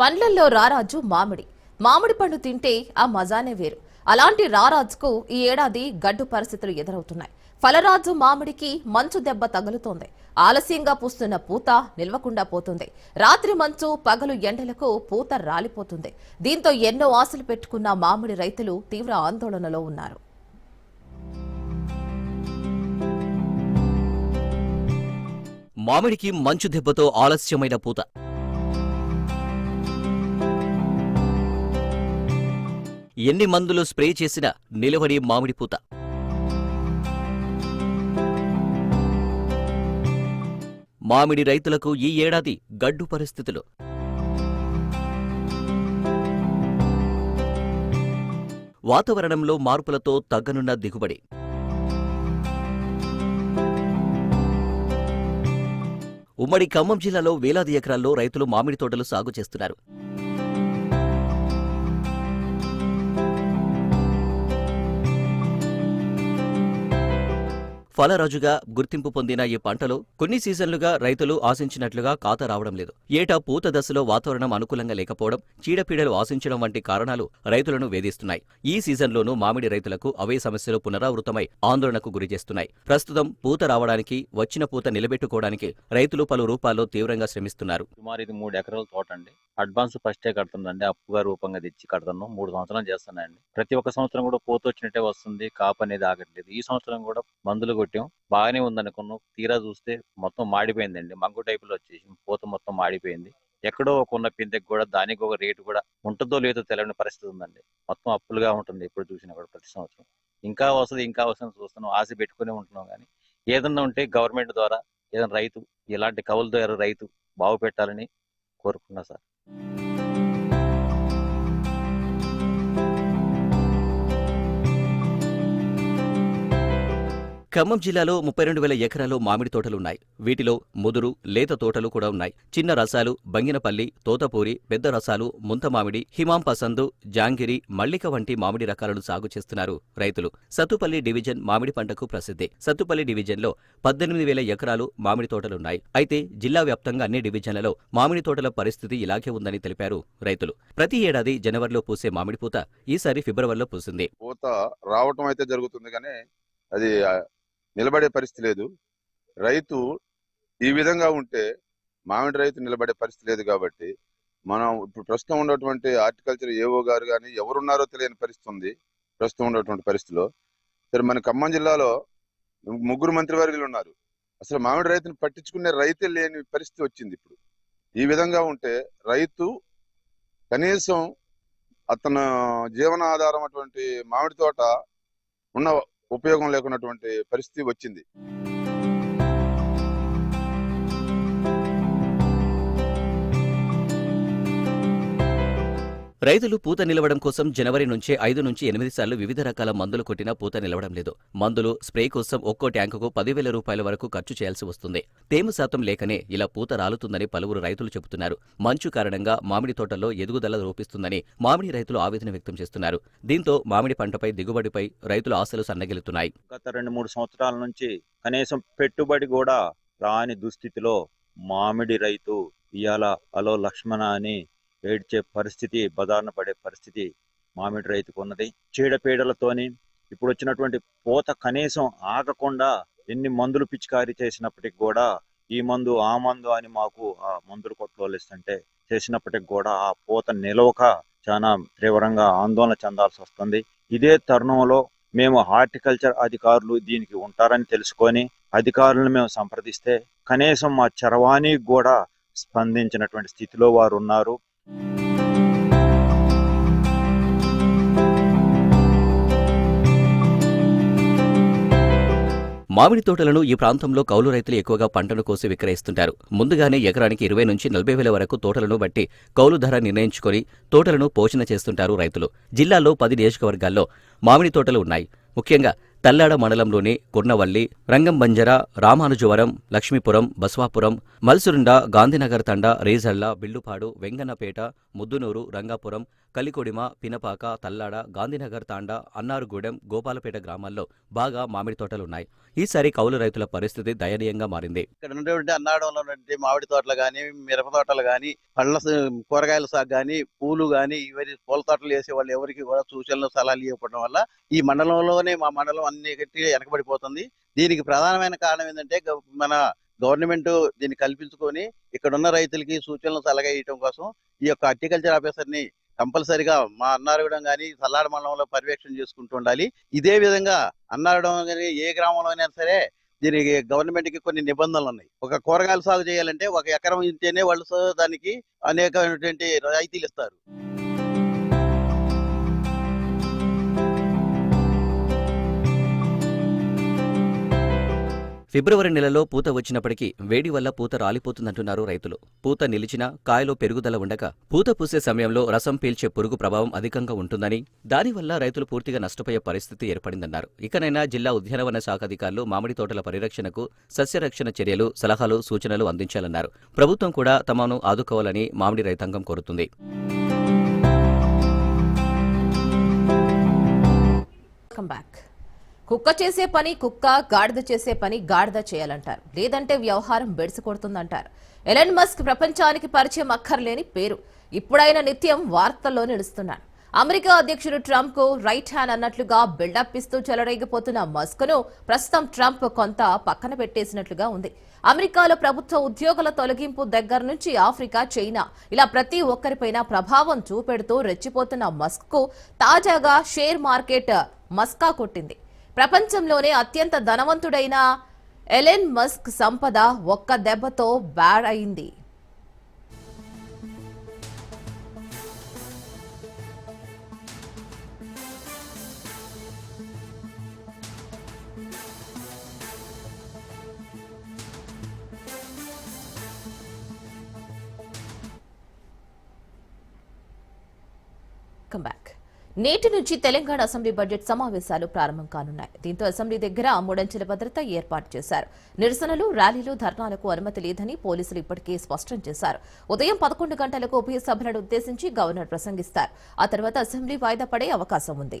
పండ్లల్లో రారాజు మామిడి. మామిడి పండు తింటే ఆ మజానే వేరు. అలాంటి రారాజుకు ఈ ఏడాది గడ్డు పరిస్థితులు ఎదురవుతున్నాయి. ఫలరాజు మామిడికి మంచు దెబ్బ తగులుతోంది. ఆలస్యంగా పూస్తున్న పూత నిల్వకుండా పోతుంది. రాత్రి మంచు పగలు ఎండలకు పూత రాలిపోతుంది. దీంతో ఎన్నో ఆశలు పెట్టుకున్న మామిడి రైతులు తీవ్ర ఆందోళనలో ఉన్నారు. మామిడికి మంచు దెబ్బతో ఆలస్యమైన పూత. ఎన్ని మందులు స్ప్రే చేసినా నిలవని మామిడిపూత మామిడి రైతులకు ఈ ఏడాది గడ్డు పరిస్థితులు. వాతావరణంలో మార్పులతో తగ్గనున్న దిగుబడి. ఉమ్మడి ఖమ్మం జిల్లాలో వేలాది ఎకరాల్లో రైతులు మామిడి తోటలు సాగు చేస్తున్నారు. ఫలరాజుగా గుర్తింపు పొందిన ఈ పంటలో కొన్ని సీజన్లుగా రైతులు ఆశించినట్లుగా కాత రావడం లేదు. ఏటా పూత దశలో వాతావరణం అనుకూలంగా లేకపోవడం చీడపీడలు ఆశించడం వంటి కారణాలు రైతులను వేధిస్తున్నాయి. ఈ సీజన్లోనూ మామిడి రైతులకు అవే సమస్యలు పునరావృతమై ఆందోళనకు గురిచేస్తున్నాయి ప్రస్తుతం పూత రావడానికి వచ్చిన పూత నిలబెట్టుకోవడానికి రైతులు పలు రూపాల్లో తీవ్రంగా శ్రమిస్తున్నారు. సుమారు ఇది మూడు ఎకరాల తోట అండి. అడ్వాన్స్ ఫస్టే కడుతుందండి. అప్పుగా రూపంగా తెచ్చి కడుతున్నాం. మూడు సంవత్సరాలు చేస్తున్నాయండి. ప్రతి ఒక్క సంవత్సరం కూడా పూత వచ్చినట్టే వస్తుంది. కాపు అనేది ఆగట్లేదు. ఈ సంవత్సరం కూడా మందులు కొట్టాం. బాగానే ఉందనుకున్నాం. తీరా చూస్తే మొత్తం మాడిపోయిందండి. మంగు టైపులో వచ్చేసి పూత మొత్తం మాడిపోయింది. ఎక్కడో ఒక ఉన్న పిందెకి కూడా దానికి ఒక రేటు కూడా ఉంటుందో లేదో తెలియని పరిస్థితి ఉందండి. మొత్తం అప్పులుగా ఉంటుంది ఎప్పుడు చూసినా కూడా ప్రతి సంవత్సరం. ఇంకా వస్తుంది ఇంకా వస్తుంది చూస్తున్నాం. ఆశ పెట్టుకునే ఉంటున్నాం కానీ ఏదన్నా ఉంటే గవర్నమెంట్ ద్వారా ఏదైనా రైతు ఇలాంటి కవుల ద్వారా రైతు బాగు పెట్టాలని కోరుకున్నా సార్. ఖమ్మం జిల్లాలో ముప్పై రెండు వేల ఎకరాల్లో మామిడి తోటలున్నాయి. వీటిలో ముదురు లేత తోటలు కూడా ఉన్నాయి. చిన్న రసాలు బంగినపల్లి తోతపూరి పెద్ద రసాలు ముంత మామిడి హిమాం పసందు జాంగిరి మల్లిక వంటి మామిడి రకాలను సాగు చేస్తున్నారు రైతులు. సత్తుపల్లి డివిజన్ మామిడి పంటకు ప్రసిద్ధి. సత్తుపల్లి డివిజన్లో పద్దెనిమిది వేల ఎకరాలు మామిడి తోటలున్నాయి. అయితే జిల్లా వ్యాప్తంగా అన్ని డివిజన్లలో మామిడి తోటల పరిస్థితి ఇలాగే ఉందని తెలిపారు రైతులు. ప్రతి ఏడాది జనవరిలో పూసే మామిడి పూత ఈసారి ఫిబ్రవరిలో పూసింది. పూత రావటం అయితే జరుగుతుంది కానీ అది నిలబడే పరిస్థితి లేదు. రైతు ఈ విధంగా ఉంటే మామిడి రైతు నిలబడే పరిస్థితి లేదు కాబట్టి మనం ఇప్పుడు ప్రస్తుతం ఉన్నటువంటి హార్టికల్చర్ ఏవో గారు కానీ ఎవరున్నారో తెలియని పరిస్థితి ఉంది ప్రస్తుతం ఉన్నటువంటి పరిస్థితిలో. సరే మన ఖమ్మం జిల్లాలో ముగ్గురు మంత్రివర్గులు ఉన్నారు. అసలు మామిడి రైతుని పట్టించుకునే రైతే లేని పరిస్థితి వచ్చింది ఇప్పుడు. ఈ విధంగా ఉంటే రైతు కనీసం అతను జీవనాధారం అటువంటి మామిడి తోట ఉన్న ఉపయోగం లేకున్నటువంటి పరిస్థితి వచ్చింది. రైతులు పూత నిలవడం కోసం జనవరి నుంచే ఐదు నుంచి ఎనిమిది సార్లు వివిధ రకాల మందులు కొట్టినా పూత నిలవడం లేదు. మందులు స్ప్రే కోసం ఒక్కో ట్యాంకుకు పదివేల రూపాయల వరకు ఖర్చు చేయాల్సి వస్తుంది. తేమ శాతం లేకనే ఇలా పూత రాలుతుందని పలువురు రైతులు చెబుతున్నారు. మంచు కారణంగా మామిడి తోటల్లో ఎదుగుదల రూపిస్తుందని మామిడి రైతులు ఆవేదన వ్యక్తం చేస్తున్నారు. దీంతో మామిడి పంటపై దిగుబడిపై రైతుల ఆశలు సన్నగిలుతున్నాయి గత రెండు మూడు సంవత్సరాల నుంచి కనీసం పెట్టుబడి కూడా రాని దుస్థితిలో మామిడి రైతు ఇవాళ అలో లక్ష్మణ అని ఏడ్చే పరిస్థితి బదారణ పడే పరిస్థితి మామిడి రైతుకు ఉన్నది. చీడపీడలతోని ఇప్పుడు వచ్చినటువంటి పూత కనీసం ఆగకుండా ఎన్ని మందులు పిచికారీ చేసినప్పటికి కూడా ఈ మందు ఆ మందు అని మాకు ఆ మందులు కొట్టుకోలేస్తుంటే చేసినప్పటికి కూడా ఆ పూత నిలవక చాలా తీవ్రంగా ఆందోళన చెందాల్సి వస్తుంది ఇదే తరుణంలో మేము హార్టికల్చర్ అధికారులు దీనికి ఉంటారని తెలుసుకొని అధికారులను మేము సంప్రదిస్తే కనీసం మా చరవాణికి కూడా స్పందించినటువంటి స్థితిలో వారు ఉన్నారు మామిడి తోటలను ఈ ప్రాంతంలో కౌలు రైతులు ఎక్కువగా పంటను కోసి విక్రయిస్తుంటారు. ముందుగానే ఎకరానికి ఇరవై నుంచి నలభై వేల వరకు తోటలను బట్టి కౌలు ధర నిర్ణయించుకొని తోటలను పోషణ చేస్తుంటారు రైతులు. జిల్లాలో పది నియోజకవర్గాల్లో మామిడి తోటలు ఉన్నాయి. ముఖ్యంగా తల్లాడ మండలంలోని కుర్నవల్లి రంగంబంజర రామానుజవరం లక్ష్మీపురం బస్వాపురం మల్సురుండ గాంధీనగర్ తండ రేజళ్ళ బిల్లుపాడు వెంగన్నపేట ముద్దునూరు రంగాపురం కలికొడిమ పినపాక తల్లాడ గాంధీనగర్ తాండా అన్నారుగూడెం గోపాలపేట గ్రామాల్లో బాగా మామిడి తోటలున్నాయి. ఈసారి కౌలు రైతుల పరిస్థితి దయనీయంగా మారింది. ఇక్కడ ఉన్నటువంటి అన్నాడంలో ఉన్నటువంటి మామిడి తోటలు కానీ మిరప తోటలు కానీ పళ్ళ కూరగాయల సాగు కానీ పూలు కానీ ఇవన్నీ పూల తోటలు వేసే వాళ్ళు ఎవరికి కూడా సూచనలు సలహాలు ఇవ్వకపోవడం వల్ల ఈ మండలంలోనే మా మండలం అన్ని గట్టిగా వెనకబడిపోతుంది. దీనికి ప్రధానమైన కారణం ఏంటంటే మన గవర్నమెంట్ దీన్ని కల్పించుకొని ఇక్కడ ఉన్న రైతులకి సూచనలు సలహా ఇవ్వడం కోసం ఈ యొక్క అగ్రికల్చర్ ఆఫీసర్ని కంపల్సరిగా మా అన్నారగూడెం కానీ సల్లాడ మండలంలో పర్యవేక్షణ చేసుకుంటూ ఉండాలి. ఇదే విధంగా అన్నారగూడెం కానీ ఏ గ్రామంలో అయినా సరే దీనికి గవర్నమెంట్కి కొన్ని నిబంధనలు ఉన్నాయి ఒక కూరగాయలు సాగు చేయాలంటే ఒక ఎకరం ఉంటేనే వాళ్ళు దానికి అనేకమైనటువంటి రాయితీలు ఇస్తారు. ఫిబ్రవరి నెలలో పూత వచ్చినప్పటికీ వేడి వల్ల పూత రాలిపోతుందంటున్నారు రైతులు. పూత నిలిచినా కాయలో పెరుగుదల ఉండక పూత పూసే సమయంలో రసం పీల్చే పురుగు ప్రభావం అధికంగా ఉంటుందని దానివల్ల రైతులు పూర్తిగా నష్టపోయే పరిస్థితి ఏర్పడిందన్నారు. ఇకనైనా జిల్లా ఉద్యానవన శాఖ అధికారులు మామిడి తోటల పరిరక్షణకు సస్యరక్షణ చర్యలు సలహాలు సూచనలు అందించాలన్నారు. ప్రభుత్వం కూడా తమను ఆదుకోవాలని మామిడి రైతాంగం కోరుతుంది. Come back. కుక్క చేసే పని కుక్క గాడిద చేసే పని గాడిద చేయాలంటారు. లేదంటే వ్యవహారం బెడిసి కొడుతుందంటారు ఎలన్ మస్క్ ప్రపంచానికి పరిచయం అక్కర్లేని పేరు. ఇప్పుడైన నిత్యం వార్తల్లో నిలుస్తున్నాడు అమెరికా అధ్యక్షుడు ట్రంప్కు రైట్ హ్యాండ్ అన్నట్లుగా బిల్డప్ ఇస్తూ చెలరేగిపోతున్న మస్క్ను ప్రస్తుతం ట్రంప్ కొంత పక్కన పెట్టేసినట్లుగా ఉంది. అమెరికాలో ప్రభుత్వ ఉద్యోగుల తొలగింపు దగ్గర నుంచి ఆఫ్రికా చైనా ఇలా ప్రతి ఒక్కరిపైన ప్రభావం చూపెడుతూ రెచ్చిపోతున్న మస్క్కు తాజాగా షేర్ మార్కెట్ మస్కా కొట్టింది. ప్రపంచంలోనే అత్యంత ధనవంతుడైన ఎలెన్ మస్క్ సంపద ఒక్క దెబ్బతో బ్యాడ్ అయింది. బ్యాక్ నేటి నుంచి తెలంగాణ అసెంబ్లీ బడ్జెట్ సమావేశాలు ప్రారంభం కానున్నాయి. దీంతో అసెంబ్లీ దగ్గర మూడంచెల భద్రత ఏర్పాటు చేశారు. నిరసనలు ర్యాలీలు ధర్నాలకు అనుమతి లేదని పోలీసులు ఇప్పటికే స్పష్టం చేశారు. ఉదయం పదకొండు గంటలకు ఉభయ సభలను ఉద్దేశించి గవర్నర్ ప్రసంగిస్తారు. ఆ తర్వాత అసెంబ్లీ వాయిదా పడే అవకాశం ఉంది.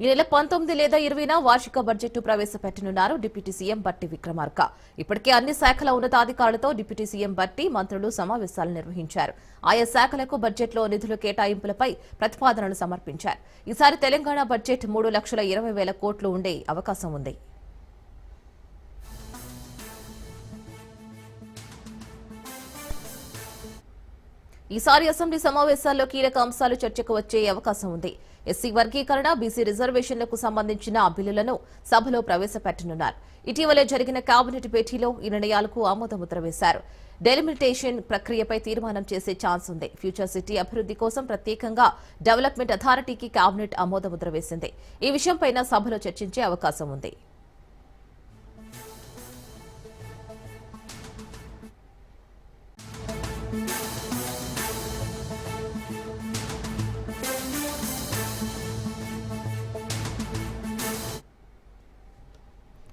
ఈ నెల పంతొమ్మిది లేదా ఇరవైన వార్షిక బడ్జెట్ ప్రవేశపెట్టనున్నారు డిప్యూటీ సీఎం బట్టి విక్రమార్క. ఇప్పటికే అన్ని శాఖల ఉన్నతాధికారులతో డిప్యూటీ సీఎం బట్టి మంత్రులు సమావేశాలు నిర్వహించారు. ఆయా శాఖలకు బడ్జెట్లో నిధుల కేటాయింపులపై ప్రతిపాదనలు సమర్పించారు. ఈసారి తెలంగాణ బడ్జెట్ మూడు లక్షల ఇరవై వేల కోట్లు ఉండే అవకాశం ఉంది. ఈసారి అసెంబ్లీ సమావేశాల్లో కీలక అంశాలు చర్చకు వచ్చే అవకాశం ఉంది. ఎస్సీ వర్గీకరణ బీసీ రిజర్వేషన్లకు సంబంధించిన బిల్లులను సభలో ప్రవేశపెట్టనున్నారు. ఇటీవలే జరిగిన కేబినెట్ భేటీలో ఈ నిర్ణయాలకు ఆమోదముద్ర వేశారు. డెలిమిటేషన్ ప్రక్రియపై తీర్మానం చేసే ఛాన్స్ ఉంది. ఫ్యూచర్ సిటీ అభివృద్ధి కోసం ప్రత్యేకంగా డెవలప్మెంట్ అథారిటీకి కేబినెట్ ఆమోదముద్ర వేసింది. ఈ విషయంపైన సభలో చర్చించే అవకాశం ఉంది.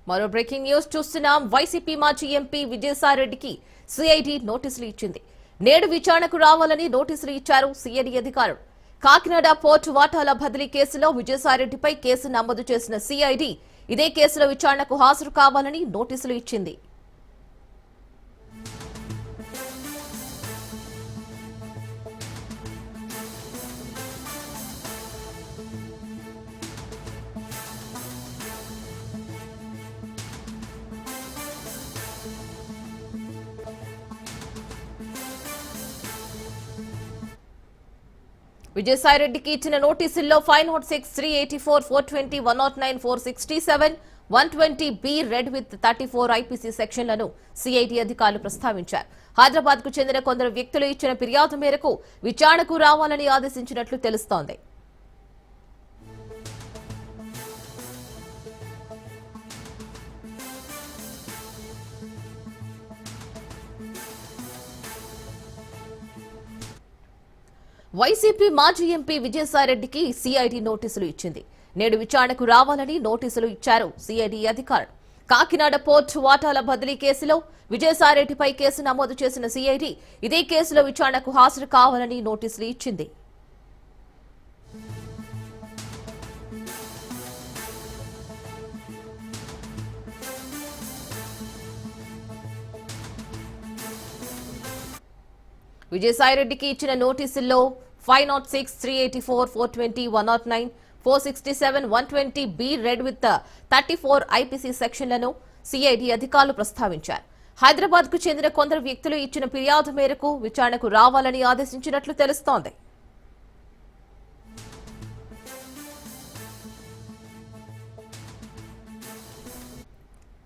మరో బ్రేకింగ్ న్యూస్ చూస్తున్నాం. వైసీపీ మాజీ ఎంపీ విజయసాయిరెడ్డికి సిఐడి నోటీసులు ఇచ్చింది. నేడు విచారణకు రావాలని నోటీసులు ఇచ్చారు సిఐడి అధికారులు. కాకినాడ పోర్టు వాటాల బదిలీ కేసులో విజయసాయిరెడ్డిపై కేసు నమోదు చేసిన సిఐడి ఇదే కేసులో విచారణకు హాజరు కావాలని నోటీసులు ఇచ్చింది. విజయసాయిరెడ్డికి ఇచ్చిన నోటీసుల్లో five nought six three eighty four four twenty one nought nine four sixty seven one twenty B read with thirty four IPC సెక్షన్లను CID అధికారులు ప్రస్తావించారు. హైదరాబాద్కు చెందిన కొందరు వ్యక్తులు ఇచ్చిన ఫిర్యాదు మేరకు విచారణకు రావాలని ఆదేశించినట్లు తెలుస్తోంది. వైసీపీ మాజీ ఎంపీ విజయసాయిరెడ్డికి సిఐడి నోటీసులు ఇచ్చింది. నేడు విచారణకు రావాలని నోటీసులు ఇచ్చారు సిఐడి అధికారులు. కాకినాడ పోర్టు వాటాల బదిలీ కేసులో విజయసాయిరెడ్డిపై కేసు నమోదు చేసిన సిఐడి ఇదే కేసులో విచారణకు హాజరు కావాలని నోటీసులు ఇచ్చింది. విజయసాయిరెడ్డికి ఇచ్చిన నోటీసుల్లో five nought six three eighty four four twenty one nought nine four sixty seven one twenty B read with thirty four IPC సెక్షన్లను CID అధికారులు ప్రస్తావించారు. హైదరాబాద్కు చెందిన కొందరు వ్యక్తులు ఇచ్చిన ఫిర్యాదు మేరకు విచారణకు రావాలని ఆదేశించినట్లు తెలుస్తోంది.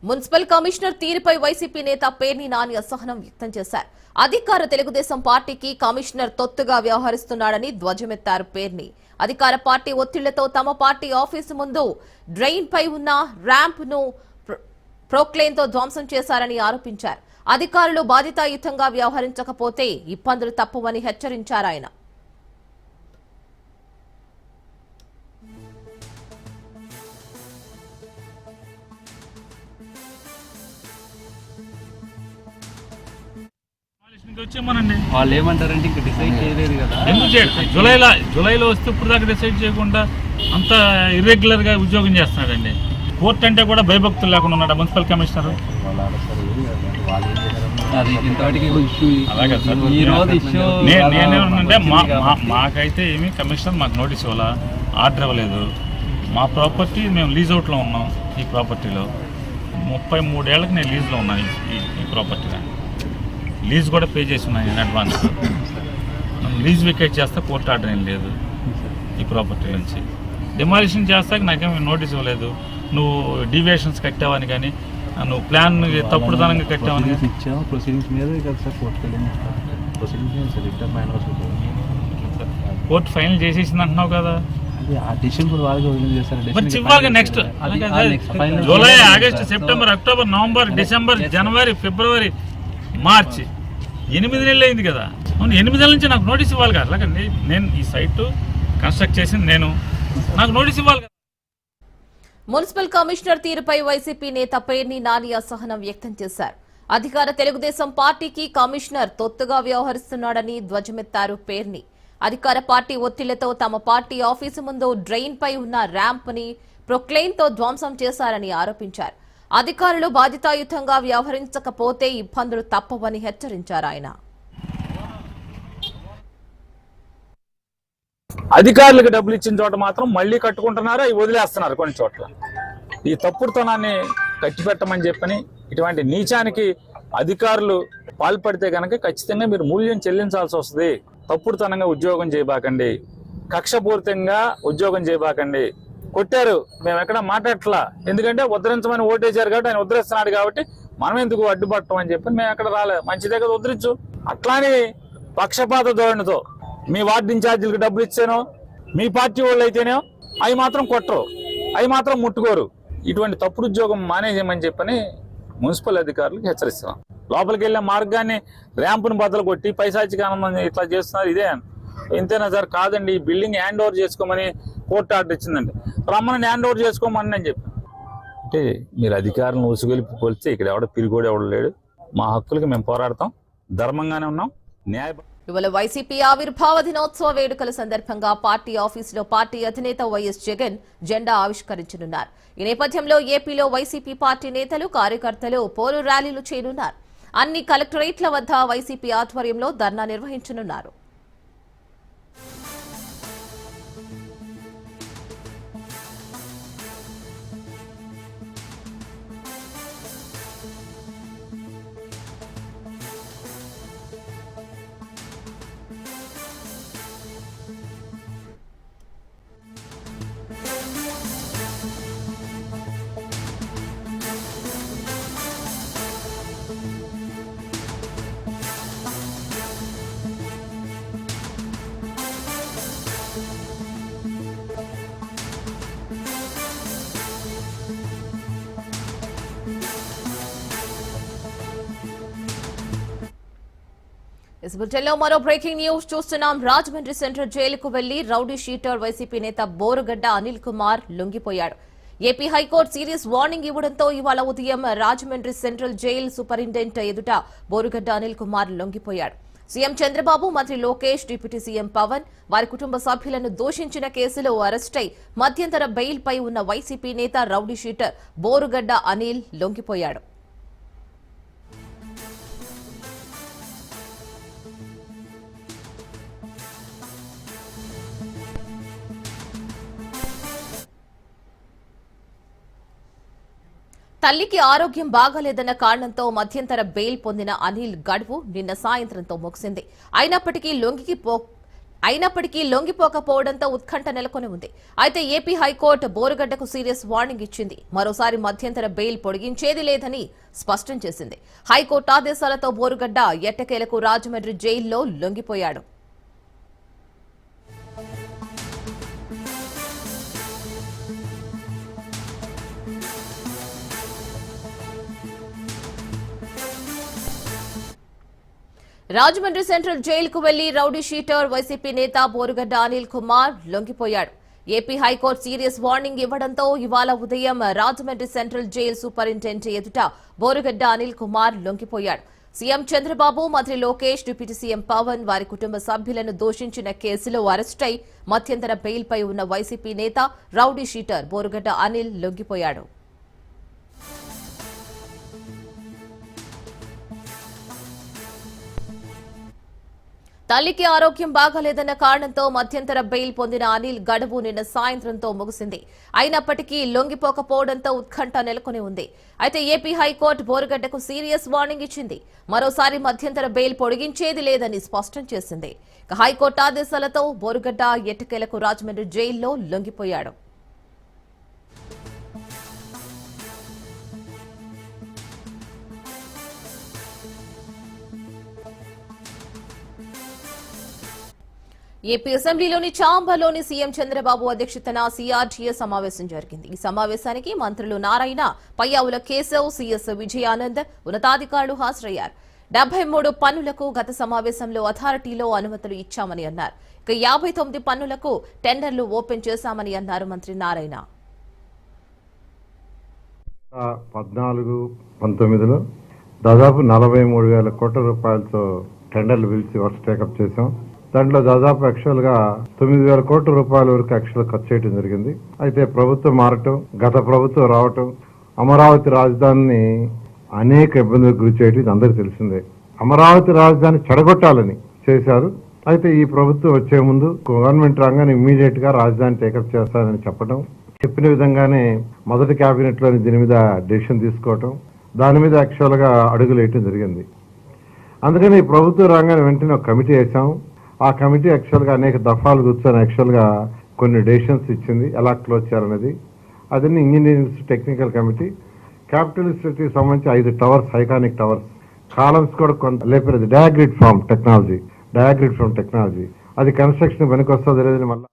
మున్సిపల్ కమిషనర్ తీరుపై వైసీపీ నేత పేర్ని నాని అసహనం వ్యక్తం చేశారు. అధికార తెలుగుదేశం పార్టీకి కమిషనర్ తొత్తుగా వ్యవహరిస్తున్నాడని ధ్వజమెత్తారు పేర్ని. అధికార పార్టీ ఒత్తిళ్ళతో తమ పార్టీ ఆఫీసు ముందు డ్రైన్ పై ఉన్న ర్యాంప్ను ప్రోక్లెయిన్తో ధ్వంసం చేశారని ఆరోపించారు. అధికారులు బాధితాయుతంగా వ్యవహరించకపోతే ఇబ్బందులు తప్పవని హెచ్చరించారు ఆయన. వాళ్ళు ఏమంటారంటే ఇంకా డిసైడ్ చేయలేదు కదా. ఎందుకు చేయడం జూలైలో జూలైలో వస్తే ఇప్పుడు దాకా డిసైడ్ చేయకుండా అంత ఇర్రెగ్యులర్గా ఉద్యోగం చేస్తున్నాడండి. కోర్టు అంటే కూడా భయభక్తులు లేకుండా ఉన్నాడు మున్సిపల్ కమిషనర్? అది ఇంతవరకు ఇష్యూ అలాగే సార్. ఈ రోజు ఇష్యూ నే- నేనేమన్నంటే మా మా- మాకైతే ఏమి కమిషనర్ మాకు నోటీస్ ఇవ్వాల? ఆర్డర్ ఇవ్వలేదు. మా ప్రాపర్టీ మేము లీజ్ అవుట్లో ఉన్నాం ఈ ప్రాపర్టీలో. ముప్పై మూడేళ్ళకి నేను లీజ్లో ఉన్నాను ఈ- ఈ ప్రాపర్టీలో. లీజ్ కూడా పే చేసి ఉన్నాను ఇన్ అడ్వాన్స్. లీజ్ వికెట్ చేస్తే కోర్టు ఆర్డర్ ఏం లేదు ఈ ప్రాపర్టీ నుంచి. డిమాలిషన్ చేస్తాక నాకేమి నోటీస్ ఇవ్వలేదు. నువ్వు డీవియేషన్స్ కట్టావని కానీ నువ్వు ప్లాన్ తప్పుడుతనంగా కట్టావని ప్రొసీడింగ్స్ మీద కదా సార్ కోర్టుకు కోర్టు ఫైనల్ చేసేసింది అంటున్నావు కదా. Next July August September October November December జనవరి ఫిబ్రవరి మార్చ్ ఎనిమిది నెలలు అయింది కదా. అవును ఎనిమిది నెలల నుంచి నాకు నోటీస్ ఇవ్వాలి కదా. అలాగే నేను ఈ సైట్ కన్స్ట్రక్ట్ చేసింది నేను. నాకు నోటీస్ ఇవ్వాలి కదా. మున్సిపల్ కమిషనర్ తీరుపై వైసీపీ నేత పేర్ని నాని అసహనం వ్యక్తం చేశారు. అధికార తెలుగుదేశం పార్టీకి కమిషనర్ తొత్తుగా వ్యవహరిస్తున్నాడని ధ్వజమెత్తారు పేర్ని. అధికార పార్టీ ఒత్తిళ్ళతో తమ పార్టీ ఆఫీసు ముందు డ్రైన్ పై ఉన్న ర్యాంప్ని ప్రొక్లెయిన్తో ధ్వంసం చేశారని ఆరోపించారు. అధికారులు బాధితాయుతంగా వ్యవహరించకపోతే ఇబ్బందులు తప్పవని హెచ్చరించారు ఆయన. అధికారులకు డబ్బులు ఇచ్చిన చోట మాత్రం మళ్ళీ కట్టుకుంటున్నారు? అవి వదిలేస్తున్నారు కొన్ని చోట్ల. ఈ తప్పుడుతనాన్ని కట్టిపెట్టమని చెప్పని ఇటువంటి నీచానికి అధికారులు పాల్పడితే కనుక ఖచ్చితంగా మీరు మూల్యం చెల్లించాల్సి వస్తుంది. తప్పుడుతనంగా ఉద్యోగం చేయబాకండి. కక్షపూరితంగా ఉద్యోగం చేయబాకండి. కొట్టారు. మేము ఎక్కడ మాట్లాడట్లా. ఎందుకంటే ఉద్ధరించమని ఓటేశారు కాబట్టి ఆయన ఉద్ధరిస్తున్నాడు కాబట్టి మనం ఎందుకు అడ్డుపట్టం అని చెప్పి మేము ఎక్కడ రాలేదు. మంచి దగ్గర ఉద్ధరించు. అట్లానే పక్షపాత ధోరణితో మీ వార్డు ఇన్ఛార్జీలకు డబ్బులు ఇచ్చేనో మీ పార్టీ వాళ్ళు అయితేనే అవి మాత్రం కొట్టరు. అవి మాత్రం ముట్టుకోరు. ఇటువంటి తప్పుడు ఉద్యోగం మానేయమని చెప్పని మున్సిపల్ అధికారులకు హెచ్చరిస్తున్నాం. లోపలికి వెళ్ళే మార్గాన్ని ర్యాంపును బద్దలు కొట్టి పైసాచిక ఆనందం ఇట్లా చేస్తున్నారు. ఇదే ఇంతేనా సార్ కాదండి. ఈ బిల్డింగ్ హ్యాండ్ ఓవర్ చేసుకోమని కోర్టు ఆర్డర్ ఇచ్చిందండి. రమ్మని హ్యాండ్ ఓవర్ చేసుకోమని నేను చెప్పాను. అంటే మీరు అధికారులను ఉసుగొలిపి పోలిస్తే ఇక్కడ ఎవడ పిరిగోడు ఎవడు లేడు. మా హక్కులకి మేము పోరాడతాం. ధర్మంగానే ఉన్నాం. న్యాయ ఇవాళ వైసీపీ ఆవిర్భావ దినోత్సవ వేడుకల సందర్భంగా పార్టీ ఆఫీసులో పార్టీ అధినేత వైఎస్ జగన్ జెండా ఆవిష్కరించనున్నారు. ఈ నేపథ్యంలో ఏపీలో వైసీపీ పార్టీ నేతలు కార్యకర్తలు పోరు ర్యాలీలు చేయనున్నారు. అన్ని కలెక్టరేట్ల వద్ద వైసీపీ ఆధ్వర్యంలో ధర్నా నిర్వహించనున్నారు. ఎస్ బులెటిన్లో మరో బ్రేకింగ్ న్యూస్ చూస్తున్నాం. రాజమండ్రి సెంట్రల్ జైలుకు వెళ్ళి రౌడీ షీటర్ వైసీపీ నేత Borugadda Anil Kumar లొంగిపోయాడు. AP high court serious warning ఇవ్వడంతో ఇవాళ ఉదయం రాజమండ్రి సెంట్రల్ జైలు సూపరింటెండెంట్ ఎదుట బోరుగడ్డ అనిల్ కుమార్ లొంగిపోయాడు. సీఎం చంద్రబాబు మంత్రి లోకేష్ డిప్యూటీ సీఎం పవన్ వారి కుటుంబ సభ్యులను దూషించిన కేసులో అరెస్టై మధ్యంతర బెయిల్పై ఉన్న వైసీపీ నేత రౌడీ షీటర్ బోరుగడ్డ అనిల్ లొంగిపోయాడు. తల్లికి ఆరోగ్యం బాగాలేదన్న కారణంతో మధ్యంతర బెయిల్ పొందిన అనిల్ గడువు నిన్న సాయంత్రంతో ముగిసింది. అయినప్పటికీ లొంగికి పో అయినప్పటికీ లొంగిపోకపోవడంతో ఉత్కంఠ నెలకొని ఉంది. అయితే ఏపీ హైకోర్టు బోరుగడ్డకు సీరియస్ వార్నింగ్ ఇచ్చింది. మరోసారి మధ్యంతర బెయిల్ పొడిగించేది లేదని స్పష్టం చేసింది. హైకోర్టు ఆదేశాలతో బోరుగడ్డ ఎట్టకేలకు రాజమండ్రి జైల్లో లొంగిపోయాడు. రాజమండ్రి సెంట్రల్ జైలుకు వెళ్ళి రౌడీ షీటర్ వైసీపీ నేత Borugadda Anil Kumar లొంగిపోయాడు. AP high court serious warning ఇవ్వడంతో ఇవాళ ఉదయం రాజమండ్రి సెంట్రల్ జైలు సూపరింటెండెంట్ ఎదుట బోరుగడ్డ అనిల్ కుమార్ లొంగిపోయాడు. సీఎం చంద్రబాబు మంత్రి లోకేష్ డిప్యూటీ సీఎం పవన్ వారి కుటుంబ సభ్యులను దూషించిన కేసులో అరెస్టై మధ్యంతర బెయిల్పై ఉన్న వైసీపీ నేత రౌడీ షీటర్ బోరుగడ్డ అనిల్ లొంగిపోయాడు. తల్లికి ఆరోగ్యం బాగాలేదన్న కారణంతో మధ్యంతర బెయిల్ పొందిన అనిల్ గడువు నిన్న సాయంత్రంతో ముగిసింది. అయినప్పటికీ లొంగిపోకపోవడంతో ఉత్కంఠ నెలకొని ఉంది. అయితే ఏపీ హైకోర్టు బోరుగడ్డకు సీరియస్ వార్నింగ్ ఇచ్చింది. మరోసారి మధ్యంతర బెయిల్ పొడిగించేది లేదని స్పష్టం చేసింది. హైకోర్టు ఆదేశాలతో బోరుగడ్డ ఎట్టకేలకు రాజమండ్రి జైల్లో లొంగిపోయాడు. ఏపీ అసెంబ్లీలోని చాంబర్లోని సీఎం చంద్రబాబు అధ్యక్షతన సీఆర్టీఏ సమావేశం జరిగింది. ఈ సమావేశానికి మంత్రులు నారాయణ పయ్యావుల కేశవ్ సీఎస్ విజయానంద్ ఉన్నతాధికారులు హాజరయ్యారు. డెబ్బై మూడు పన్నులకు గత సమావేశంలో అథారిటీలో అనుమతులు ఇచ్చామని అన్నారు. ఇక యాభై తొమ్మిది పన్నులకు టెండర్లు ఓపెన్ చేశామని అన్నారు మంత్రి నారాయణ. పద్నాలుగు పంతొమ్మిదిలో దాదాపు నలభై మూడు వేల కోట్ల రూపాయలతో టెండర్లు పిలిచి వర్క్ టేకప్ చేశాం. దాంట్లో దాదాపు యాక్చువల్గా తొమ్మిది వేల కోట్ల రూపాయల వరకు యాక్చువల్ ఖర్చు చేయడం జరిగింది. అయితే ప్రభుత్వం మారటం గత ప్రభుత్వం రావటం అమరావతి రాజధానిని అనేక ఇబ్బందులకు గురి చేయడం అందరికీ తెలిసిందే. అమరావతి రాజధాని చెడగొట్టాలని చేశారు. అయితే ఈ ప్రభుత్వం వచ్చే ముందు గవర్నమెంట్ రాగానే ఇమ్మీడియట్గా రాజధాని టేకప్ చేస్తానని చెప్పడం చెప్పిన విధంగానే మొదటి కేబినెట్లోని దీని మీద డెసిషన్ తీసుకోవటం దాని మీద యాక్చువల్గా అడుగులు వేయటం జరిగింది. అందుకని ఈ ప్రభుత్వం రాగానే వెంటనే ఒక కమిటీ వేసాం ఆ కమిటీ యాక్చువల్గా అనేక దఫాలు కూర్చొని యాక్చువల్గా కొన్ని డెసిషన్స్ ఇచ్చింది. ఎలా క్లోజ్ చేయాలనేది. అది ఇంజనీరింగ్ టెక్నికల్ కమిటీ క్యాపిటల్ సిటీకి సంబంధించి ఐదు టవర్స్ ఐకానిక్ టవర్స్ కాలమ్స్ కూడా కొంత లేపలేదు diagrid form technology diagrid form technology అది కన్స్ట్రక్షన్ పనికి వస్తుంది లేదని మళ్ళీ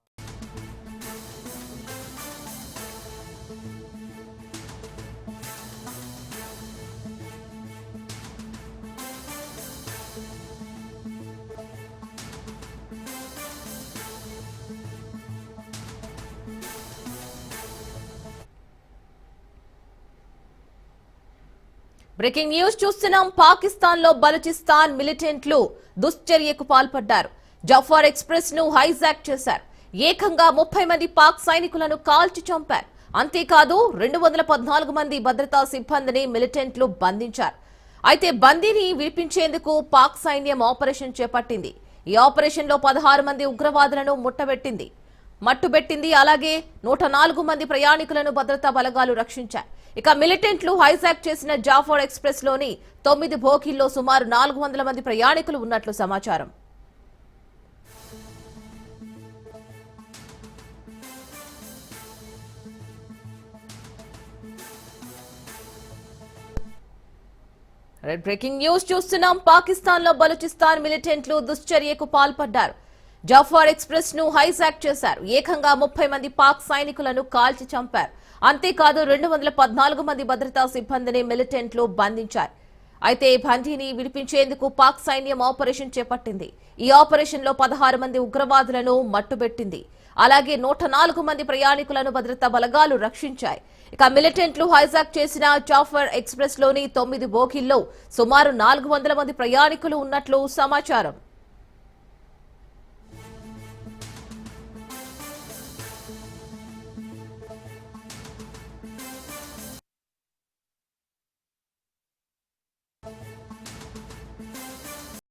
బ్రేకింగ్ న్యూస్ చూస్తున్నాం. పాకిస్తాన్లో బలూచిస్తాన్ మిలిటెంట్లు దుశ్చర్యకు పాల్పడ్డారు. జఫార్ ఎక్స్ప్రెస్ను హైజాక్ చేశారు. ఏకంగా ముప్పై మంది పాక్ సైనికులను కాల్చి చంపారు. అంతేకాదు రెండు వందల పద్నాలుగు మంది భద్రతా సిబ్బందిని మిలిటెంట్లు బంధించారు. అయితే బందీని విడిపించేందుకు పాక్ సైన్యం ఆపరేషన్ చేపట్టింది. ఈ ఆపరేషన్లో పదహారు మంది ఉగ్రవాదులను ముట్టబెట్టింది. మట్టుబెట్టింది. అలాగే నూట నాలుగు మంది ప్రయాణికులను భద్రతా బలగాలు రక్షించాయి. ఇక మిలిటెంట్లు హైజాక్ చేసిన జాఫర్ ఎక్స్ప్రెస్లోని తొమ్మిది బోగీల్లో సుమారు నాలుగు వందల మంది ప్రయాణికులు ఉన్నట్లు సమాచారం. రెడ్ బ్రేకింగ్ న్యూస్ చూస్తున్నాం. పాకిస్తాన్లో బలూచిస్తాన్ మిలిటెంట్లు దుశ్చర్యకు పాల్పడ్డారు. జాఫర్ ఎక్స్ప్రెస్ను హైజాక్ చేశారు. ఏకంగా ముప్పై మంది పాక్ సైనికులను కాల్చి చంపారు. అంతేకాదు రెండు వందల పద్నాలుగు మంది భద్రతా సిబ్బందిని మిలిటెంట్లు బంధించారు అయితే బందీని విడిపించేందుకు పాక్ సైన్యం ఆపరేషన్ చేపట్టింది. ఈ ఆపరేషన్లో పదహారు మంది ఉగ్రవాదులను మట్టుబెట్టింది. అలాగే నూట నాలుగు మంది ప్రయాణికులను భద్రతా బలగాలు రక్షించాయి. ఇక మిలిటెంట్లు హైజాక్ చేసిన జాఫర్ ఎక్స్ప్రెస్లోని తొమ్మిది బోగిల్లో సుమారు నాలుగు వందల మంది ప్రయాణికులు ఉన్నట్లు సమాచారం.